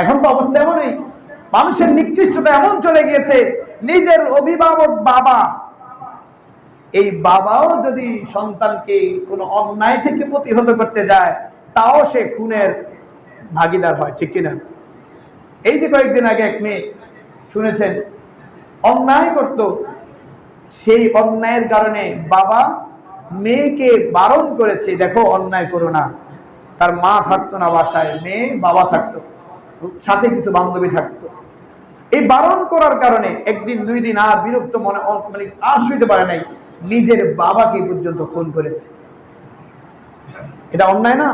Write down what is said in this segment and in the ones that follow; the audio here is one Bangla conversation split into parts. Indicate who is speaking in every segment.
Speaker 1: এখন তো অবস্থা এমনই। মানুষের নিকৃষ্টতা এমন চলে গিয়েছে, নিজের অভিভাবক বাবা। এই বাবাও যদি সন্তানকে কোনো অন্যায় থেকে প্রতিহত করতে যায়, তাও সে খুনের ভাগিদার হয়, ঠিক কিনা? এই যে কয়েকদিন আগে এক মেয়ে শুনেছেন, অন্যায় করত। সেই অন্যায়ের কারণে বাবা মেয়েকে বারণ করেছে, দেখো, অন্যায় করো না। তার মা থাকতো না বাসায়, মেয়ে বাবা থাকতো। সাথে কিছু বান্ধবী থাকতো। এই বারণ করার কারণে একদিন, দুই দিন আর বিরক্ত মনে মানে আর শুইতে পারে নাই, নিজের বাবাকে পর্যন্ত খুন করেছে। এটা অন্যায় না?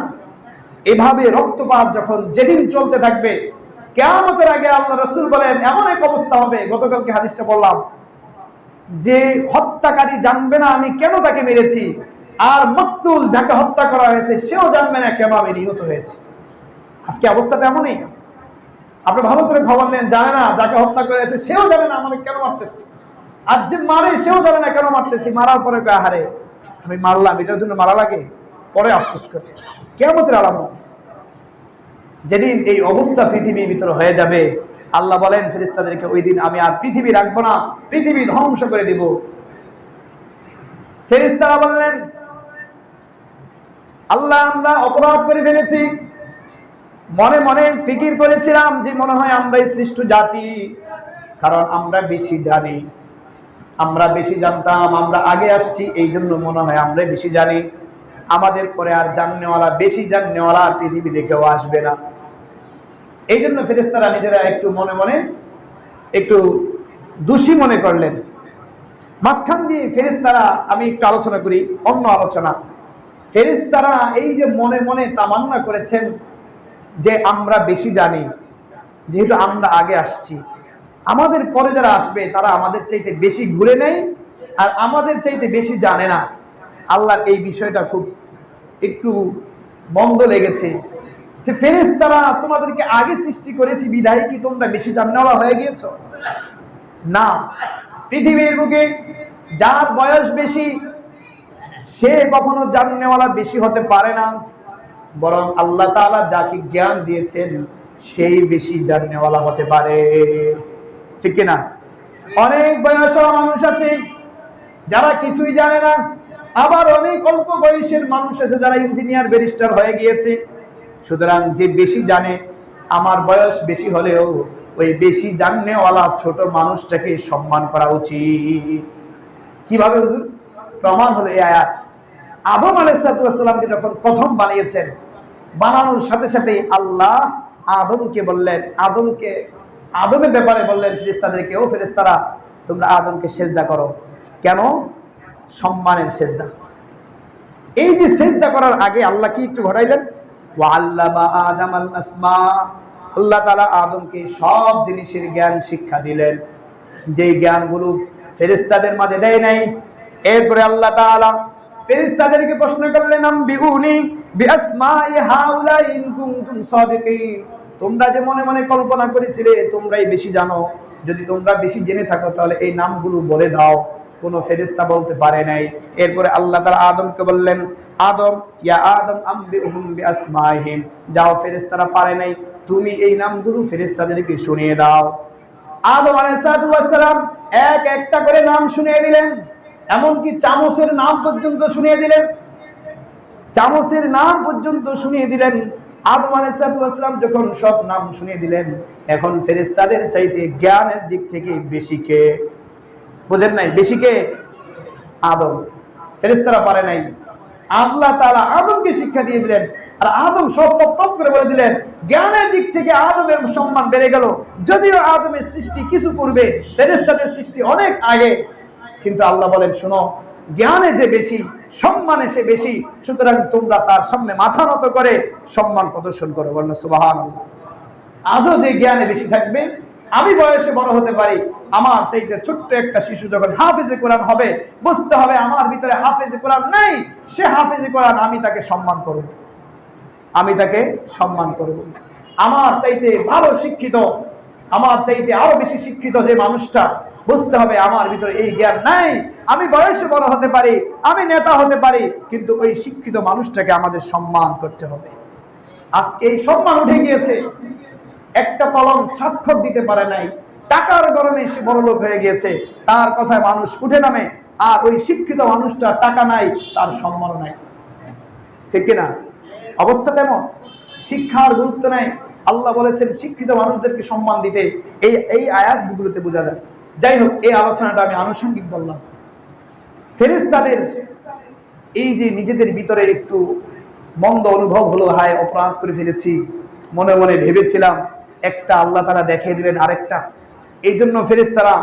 Speaker 1: এভাবে রক্তপাত যখন যেদিন চলতে থাকবে, কেয়ামতের আগে আল্লাহ রসুল বলেন, এমন এক অবস্থা হবে, গতকালকে হাদিসটা বললাম যে হত্যাকারী জানবে না আমি কেন তাকে মেরেছি, আর মকতুল যাকে হত্যা করা হয়েছে, সেও জানবে না কেন আমি নিহত হয়েছি। আজকে অবস্থাটা এমনই আপনি ভালো করে খবর নেন, জানে না, যাকে হত্যা করেছে, সেও জানে না আমাকে কেন মারতেছে। আর যে মারে, সেও জানে না কেন মারতেছি। মারার পরে হারে আমি মারলাম, এটার জন্য মারা লাগে? পরে আফসোস করে। কেমতের আলামত। যেদিন এই অবস্থা পৃথিবীর ভিতরে হয়ে যাবে, আল্লাহ বলেন ফেরিস্তাদেরকে ওই দিন আমি আর পৃথিবী রাখব না, পৃথিবী ধ্বংস করে দিব। ফেরিস্তারা বললেন, আল্লাহ, আমরা অপরাধ করে ফেলেছি। মনে মনে ফিকির করেছিলাম যে মনে হয় আমরাই সৃষ্ট জাতি। কারণ আমরা বেশি জানি। আমরা বেশি জানতাম, আমরা আগে আসছি, এই জন্য মনে হয় আমরাই বেশি জানি। আমাদের পরে আর জাননেওয়ালা, বেশি জাননেওয়ালা পৃথিবীতে কেউ আসবে না। এই জন্য ফেরেস্তারা নিজেরা একটু মনে মনে, একটু দোষী মনে করলেন। মাঝখান দিয়ে ফেরেস্তারা আমি একটু আলোচনা করি, অন্য আলোচনা। ফেরেস্তারা এই যে মনে মনে তামান্না করেছেন যে আমরা বেশি জানি, যেহেতু আমরা আগে আসছি। আমাদের পরে যারা আসবে, তারা আমাদের চাইতে বেশি ঘুরে নেয় আর আমাদের চাইতে বেশি জানে না। আল্লাহর এই বিষয়টা খুব একটু বন্ধ লেগেছে। যে ফেরেস তারা তোমাদেরকে আগে সৃষ্টি করেছি, বিদায় কি তোমরা বেশি জান্নাওয়া হয়ে গিয়েছো? না। পৃথিবীর বুকে যার বয়স বেশি, সে কখনো জাননেওয়ালা বেশি হতে পারে না। বরং আল্লাহ তাআলা যাকে জ্ঞান দিয়েছেন, সেই বেশি জাননেওয়ালা হতে পারে। ঠিক কিনা? অনেক বয়স মানুষ আছে, যারা কিছুই জানে না। আবার অনেক অল্প বয়সের মানুষ আছে যারা ইঞ্জিনিয়ার, ব্যারিস্টার হয়ে গিয়েছে। সুতরাং যে বেশি জানে, আমার বয়স বেশি হলেও ওই বেশি জাননেওয়ালা ছোট মানুষটাকে সম্মান করা উচিত। কীভাবে প্রমাণ হলো এই আয়াত। আদম আলাইসালামকে যখন প্রথম বানিয়েছেন বানানোর সাথে সাথে আল্লাহ আদমকে বললেন, আদমকে, আদমের ব্যাপারে বললেন ফেরেস্তাদেরকে ও ফেরেস্তারা তোমরা আদমকে সেজদা করো। কেন? সম্মানের সেজদা। এই যে সেজদা করার আগে আল্লাহ কি একটু ঘটাইলেন? ওয়াল্লামা আদম আল আসমা। আল্লাহ তাআলা আদমকে সব জিনিসের জ্ঞান শিক্ষা দিলেন। যেই জ্ঞানগুলো ফেরেস্তাদের মাঝে দেয় নাই, এরপরে আল্লাহ তাআলা ফেরেস্তাদেরকে প্রশ্ন করলেন বিউনি বিআসমাই হাউলা ইন কুনতুম সাদিকিন? তোমরা যে মনে মনে কল্পনা করেছিলে, তোমরাই বেশি জানো। যদি তোমরা বেশি জেনে থাকো, তাহলে এই নামগুলো বলে দাও। কোনো ফেরেস্তা বলতে পারে নাই। এরপরে আল্লাহ তাআলা আদমকে বললেন, আদম, ইয়া আদম আম্বিহুম বিআসমাইহিম যাও ফেরেস্তারা পারে নাই। তুমি এই নামগুলো ফেরেস্তাদেরকে শুনিয়ে দাও। আদম আলাইসালাম এক একটা করে নাম শুনিয়ে দিলেন। এমনকি চামচের নাম পর্যন্ত শুনিয়ে দিলেন। চামচের নাম পর্যন্ত শুনিয়ে দিলেন। আদম আলাইসালাম যখন সব নাম শুনিয়ে দিলেন, এখন ফেরেস্তাদের চাইতে জ্ঞানের দিক থেকে বেশি কে? বুঝেন নাই, বেশি কে? আদম। ফেরেস্তারা পারে নাই। আল্লাহ তাআলা আদমকে শিক্ষা দিয়ে দিলেন। আর আদম সব টপ করে বলে দিলেন, জ্ঞানের দিক থেকে আদমের সম্মান বেড়ে গেল। যদিও আদমের সৃষ্টি কিছু পূর্বে ফেরেস্তাদের সৃষ্টি অনেক আগে কিন্তু আল্লাহ বলেন, শোনো, জ্ঞানে যে বেশি, সম্মানে সে বেশি, সুতরাং তোমরা তার সামনে মাথা নত করে সম্মান প্রদর্শন করো। বলেন সুবাহান আজও যে জ্ঞানে বেশি থাকবে, আমি বয়সে বড় হতে পারি, আমার চাইতে ছোট্ট একটা শিশু যখন হাফেজে কোরআন হবে, বুঝতে হবে আমার ভিতরে হাফেজে কোরআন নাই, সে হাফেজে কোরআন, আমি তাকে সম্মান করব। আমি তাকে সম্মান করব। আমার চাইতে ভালো শিক্ষিত, আমার চাইতে আরও বেশি শিক্ষিত যে মানুষটা বুঝতে হবে আমার ভিতরে এই জ্ঞান নাই। আমি বয়সে বড় হতে পারি, আমি নেতা হতে পারি, কিন্তু ওই শিক্ষিত মানুষটাকে আমাদের সম্মান করতে হবে। আজকে এই সম্মান উঠে গিয়েছে। একটা কলম স্বাক্ষর দিতে পারে নাই। টাকার গরমে সে বড়লোক হয়ে গিয়েছে। তার কথায় মানুষ উঠে নামে, আর ওই শিক্ষিত মানুষটা টাকা নাই, তার সম্মান নাই। ঠিক কিনা? অবস্থা কেমন? শিক্ষার গুরুত্ব নেই। আল্লাহ বলেছেন, শিক্ষিত মানুষদেরকে সম্মান দিতে। এই এই আয়াতগুলোতে বোঝা যায়। যাই হোক এই আলোচনাটা আমি আনুষঙ্গিক বললাম। ফেরেশতাদের এই যে নিজেদের ভিতরে একটু মন্দ অনুভব হলো, হায়, অপরাধ করে ফেলেছি, মনে মনে ভেবেছিলাম একটা আল্লাহ তারা দেখিয়ে দিলেন আরেকটা। এই জন্য ফেরেশতারা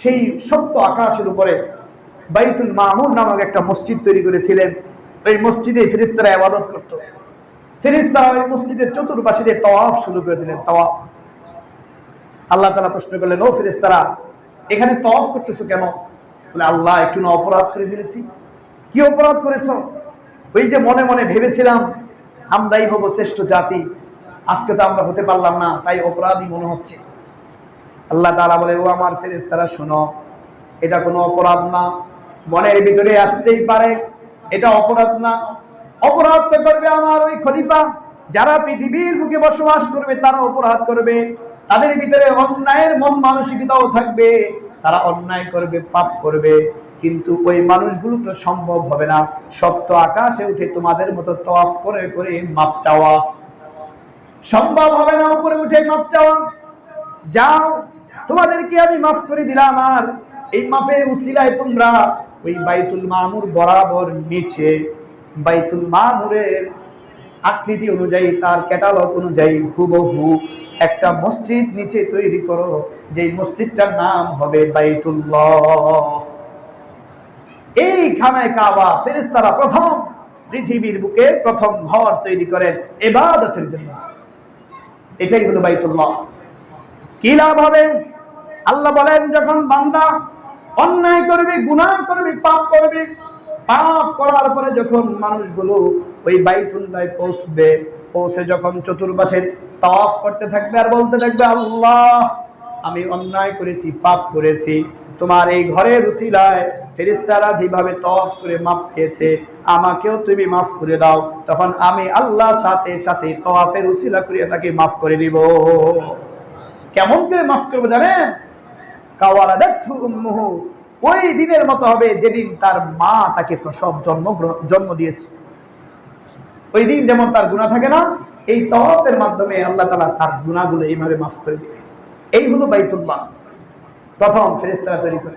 Speaker 1: সেই সপ্ত আকাশের উপরে বাইতুল মামুর নামক একটা মসজিদ তৈরি করেছিলেন। ওই মসজিদে ফেরেশতারা আবাদত করত। ফেরেশতারা ওই মসজিদের চতুর্পাশে দিয়ে তওয়াফ শুরু করে দিলেন, তওয়াফ। আল্লাহ তালা প্রশ্ন করলেন, ও ফেরেশতারা, এখানে তফ করতেছো কেন? বলে, আল্লাহ, একটু না অপরাধ করে ফেলেছি। কি অপরাধ করেছ? ওই যে মনে মনে ভেবেছিলাম, আমরাই হব শ্রেষ্ঠ জাতি। আজকে তো আমরা হতে পারলাম না, তাই অপরাধী মনে হচ্ছে। আল্লাহ তাআলা বলে, ও আমার ফেরেশতারা, শোনো, এটা কোনো অপরাধ না। মনের ভিতরে আসতেই পারে, এটা অপরাধ না। অপরাধ করবে আমার ওই খলিফা। যারা পৃথিবীর বুকে বসবাস করবে, তারা অপরাধ করবে। তাদের ভিতরে অন্যায়ের মন মানসিকতাও থাকবে, তারা অন্যায় করবে, পাপ করবে। কিন্তু ওই মানুষগুলো তো সম্ভব হবে না। সপ্ত আকাশে উঠে তোমাদের মতো তফ করে করে মাপ চাওয়া। সম্ভব হবে না উপরে উঠে মাপ চাওয়া। যাও, তোমাদেরকে আমি মাফ করে দিলাম। আর এই মাপের উসিলায় তোমরা ওই বাইতুল মামুর বরাবর নিচে, বাইতুল মামুরের আকৃতি অনুযায়ী, তার ক্যাটালগ অনুযায়ী হুবহু একটা মসজিদ নিচে তৈরি করো, যেই মসজিদটার নাম হবে কাবা, ফেরেশতারা প্রথম পৃথিবীর বুকে প্রথম ঘর তৈরি করেন এবাদতের জন্য। এটাই হলো বাইতুল্লাহ। কি লাভ হবে? আল্লাহ বলেন, যখন বান্দা অন্যায় করবে, গুনাহ করবে, পাপ করবে, পাপ করার পরে যখন মানুষগুলো ওই বাইতুল্লাহ পৌঁছবে, পৌঁছে যখন চতুর্পাশে তাওয়াফ করতে থাকবে আর বলতে থাকবে, আল্লাহ, আমি অন্যায় করেছি, পাপ করেছি। তোমার এই ঘরের উসিলায় ফেরিস্তারা যেভাবে তফ করে মাফ পেয়েছে আমাকেও তুমি মাফ করে দাও। তখন আমি আল্লাহ সাথে সাথে তওয়াফের উসিলা করিয়া তাকে মাফ করে দিব। কেমন করে মাফ করব জানেন? কাওয়ালা দেখু উম্মুহু, ওই দিনের মতো হবে যেদিন তার মা তাকে প্রসব জন্ম জন্ম দিয়েছে। ওই দিন যেমন তার গুণা থাকে না এই তওয়াফের মাধ্যমে আল্লাহ তালা তার গুণাগুলো এইভাবে মাফ করে দিবে এই হলো বাইতুল্লাহ। প্রথম ফেরেশতারা তৈরি করে।